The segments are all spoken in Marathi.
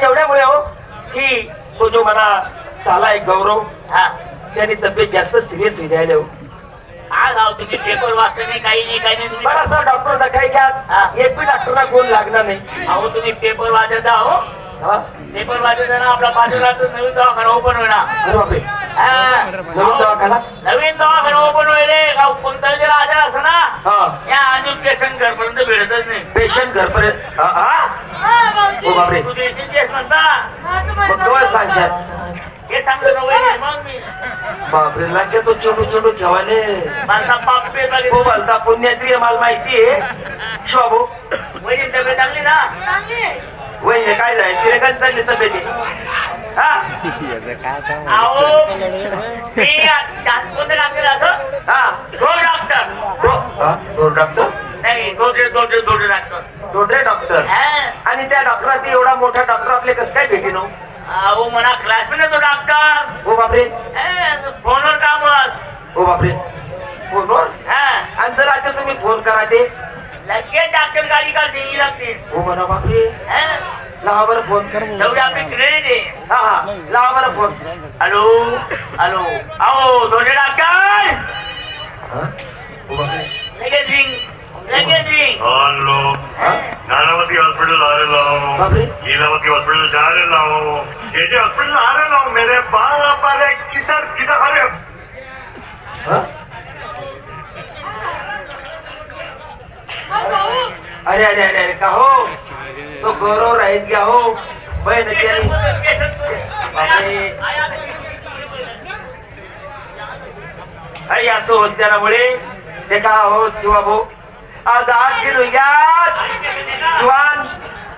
आणि एवढ्यामुळे हो की तो जो मला साला एक गौरव हा त्याने तब्येत जास्त सिरियस विचारले हो. तुम्ही पेपर वाचता नाही काही नाही काही नाही तुम्ही बराचसा डॉक्टर दाखवाय हा. घ्या एक बी डॉक्टरला गुण लागणार नाही. अहो तुम्ही पेपर वाचत आहो हा. पेपर वाचत ना आपला पाचोळ्यात नवीन दवाखाना ओपन होणार. अरे बापरे. हा. नवीन दवाखाना? नवीन दवाखाना ओपन होईल कोणता जर आजार असं ना हा. या अजून पेशंट घरपर्यंत भेटतच नाही. पेशंट घरपर्यंत हा हा? हो बापरे. तू देशील तेच म्हणता मग केव्हा सांगशात हे सांगतो ना वहिनी, मग मी बापरे लागते तो माझा बाप पेपर हो बोलता पुण्यात्री मला माहिती आहे. शोभू वहिनी तब्येत चांगली ना? वहिने काय जाय तिला काय चालली तब्येती हा? अहो मी डॉक्टर असं? हा. हो? डॉक्टर हा, नाही दोडे दोडे दोडे डॉक्टर डॉक्टर हा. आणि त्या डॉक्टरात एवढा मोठा डॉक्टर आपले कसं काय भेटी नो अहो म्हणा क्लासमेट होतो डॉक्टर हो बापरे हा, फोनवर काम बस हो बापरे फोनवर हा। आणि जर आता तुम्ही फ़ोन करा ते लगेच डॉक्टर गाडी का देवी लागते। हो म्हणा बापरे हा? लावा बरं फ़ोन कर। तेवढी आपली क्रेडिट आहे हा। हा लावा बरं फ़ोन हॅलो हॅलो। अहो दोडे डॉक्टर बापरे लगेच रिंग लगेच रिंग हेलो। नानावती हॉस्पिटल आ रहे हो। बापरे लीलावती हॉस्पिटल जा रहे हो जेजे हॉस्पिटल आ रहे हो मेरे बाप अरे किधर किधर अरे अरे अरे अरे अरे का हो? तो गौरव राहीत गया हो? बहन अरे असं होत त्यामुळे ते का हो शिवा भाऊ? आज आज गेलो या जवान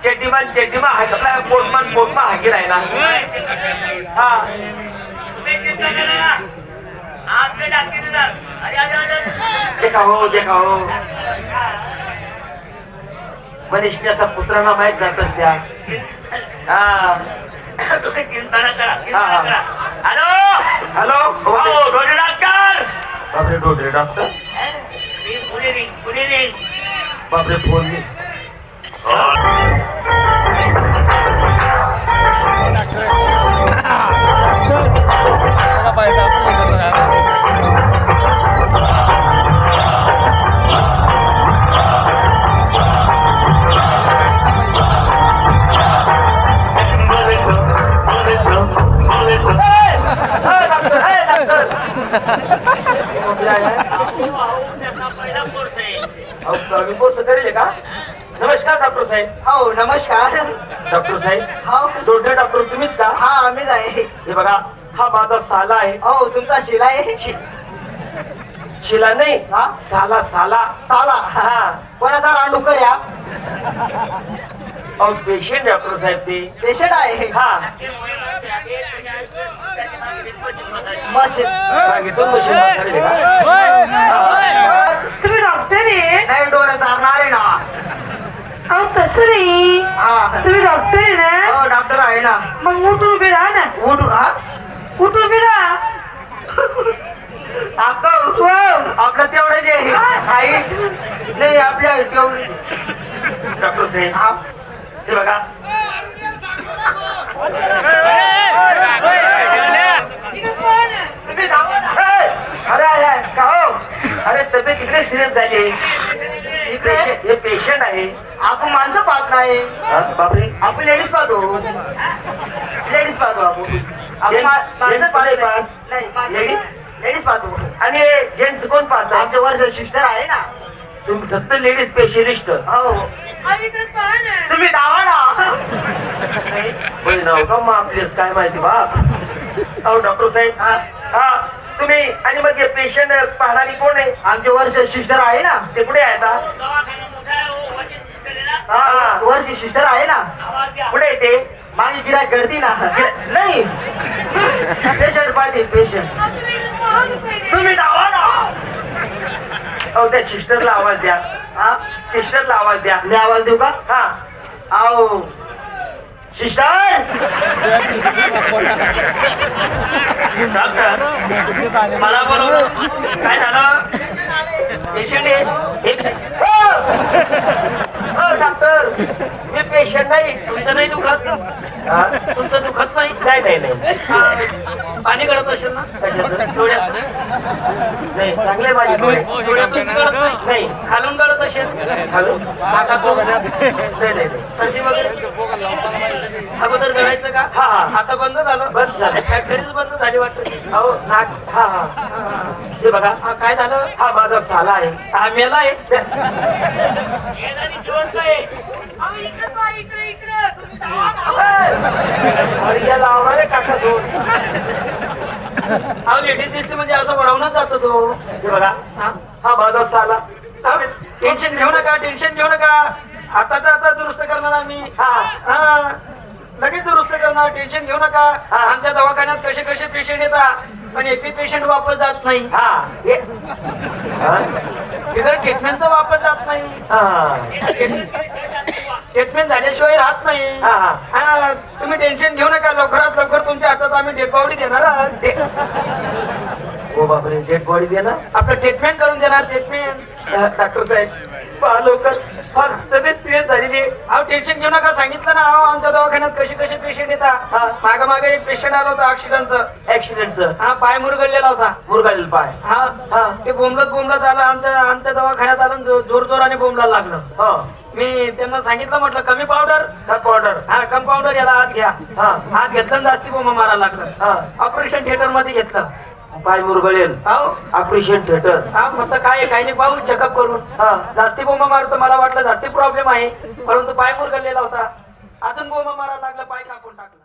चेटीमान चेटीमा हाकला पोटमान पोटमा हाकी राहिला हा. देखा हो देखा हो. मनीषण्याचा पुत्रांना माहीत जातच त्या. हा. हॅलो? हॅलो? हो डोळे डॉक्टर बापरे डोडरे डॉक्टर बापरे फोन मी. पहिला कोर्स करेल का? नमस्कार डॉक्टर साहेब. हो नमस्कार. डॉक्टर साहेब हो. डोडरे डॉक्टर तुम्हीच का? हा आम्हीच आहे. हे बघा हा माझा साला आहे. हो तुमचा शिला आहे. शिला नाही हा? साला साला. साला. हा. कोणाचा रांडूकर या अहो पेशंट डॉक्टर साहेब ते. पेशंट आहे. हा. मशीन सांगितलं मशीन बसणार आहे का? तुम्ही डॉक्टर आहे नाही डोळे सारणार आहे ना. अहो तसं नाही. हा. तुम्ही डॉक्टर आहे ना? हो डॉक्टर आहे ना. मग उठून उभे राहा ना. उठ हा. उठून उभे राहा. अक्का आपलं तेवढं जे आहे नाही आपल्या डॉक्टर साहेब हा. हे बघा. अरे अरे, का हो अरे तब्येत इकडे सिरियस झाली इकडे हे पेशंट आहे. आपण माणसं पाहत नाही. हा, बापरे. आपण लेडीज पाहतो. लेडीज पाहतो आपण. आपण मा- Gents- माणसं gents पाहत नाही नाही पाहत. नाही. माणसं- Ladies? लेडीज पाहतो. आणि जेंट्स कोण पाहतात? आमच्या वर्ष सिस्टर आहे ना. तुम्ही फक्त लेडीज स्पेशलिस्ट हो. तुम्ही दावा ना. नाव का मग आपलेस काय माहिती बाप अहो डॉक्टर साहेब. हा, हा. तुम्ही आणि मग हे पेशंट पाहणारी कोण आहे? आमचे वर्ष सिस्टर आहे ना. ते कुठे आहे हो. हा. वर्षी सिस्टर आहे ना. कुठे आहे ते? माझी गिराय गर्दी ना. नाही. पेशंट पाहिजे पेशंट तुम्ही पाहा ना. अहो त्या सिस्टरला आवाज द्या. हा? सिस्टरला आवाज द्या. मी आवाज देऊ का? हा. आओ सिस्टर डॉक्टर मला बरोबर काय झालं? पेशंट आहे. हे- डॉक्टर हो! हो, मी पेशंट नाही. तुमचं नाही दुखत. तुमचं दुखत नाही नाही नाही. पाणी गळत असेल ना? कशाचं? डोळ्यात नाही चांगले माझे डोळे. डोळ्यातून गळत नाही. नाही खालून गळत असेल? खालून? नाही नाही नाही. सर्दी वगैरे? अगोदर गळायचं का? हा, हा. आता बंद झालं? बंद झालं. फॅक्टरीच बंद झाली वाटतं? अहो नाक. हा हा. हे बघा हा, काय झालं? हा माझा साला आहे. हा मेला आहे येणारी जिवंत आहे अहो इकडे पहा इकडे इकडे तुम्ही धावा ना. अरे याला काका दोन हा लेडीज दिसली म्हणजे असं वळवूनच जातो तो. हे बघा हा हा माझा साला टेन्शन घेऊ नका टेन्शन घेऊ नका. आता तर आता दुरुस्त करणार आम्ही. हा हा. लगेच दुरुस्त करणार टेन्शन घेऊ नका. आमच्या दवाखान्यात कसे कसे पेशंट येतात पण एक पेशंट वापस जात नाही. हा? बिगर ट्रीटमेंटचा वापस जात नाही. हा ट्रीटमेंट झाल्याशिवाय राहत नाही हा, हा. हा तुम्ही टेन्शन घेऊ नका लवकरात लवकर तुमच्या हातात आम्ही डेड बॉडी देणार आहोत. ओ बापरे डेड बॉडी दे ना आपलं ट्रीटमेंट करून देणार ट्रीटमेंट डॉक्टर साहेब पहा लवकर फार तब्येत सिरियस झालेली. अहो टेन्शन घेऊ नका सांगितलं ना अहो आमच्या दवाखान्यात कसे कसे पेशंट येतात. मागे मागे एक पेशंट आला होता ऑक्सिजनचं ऍक्सिडेंटचं हा पाय मुरगळलेला होता. मुरगाळलेलं पाय. हा हा. ते बोंबलत बोंबलत आलं आमच्या आमच्या दवाखान्यात आलं जोर जोराने बोंबला लागलं. हा. मी त्यांना सांगितलं म्हटलं कमी पावडर हा पावडर हा कम पावडर याला हात घ्या. हात घेतलं जास्ती बोंब मारायला लागलं. ऑपरेशन थिएटरमध्ये घेतलं. पाय मुरगळेल. हो. ऑपरेशन थिएटर हा फक्त काय काही नाही पाहू चेकअप करून. हा. जास्ती बोंब मारतो मला वाटलं जास्ती प्रॉब्लेम आहे. परंतु पाय मुरगळलेला होता. अजून बोंब मारायला लागला पाय कापून टाकला.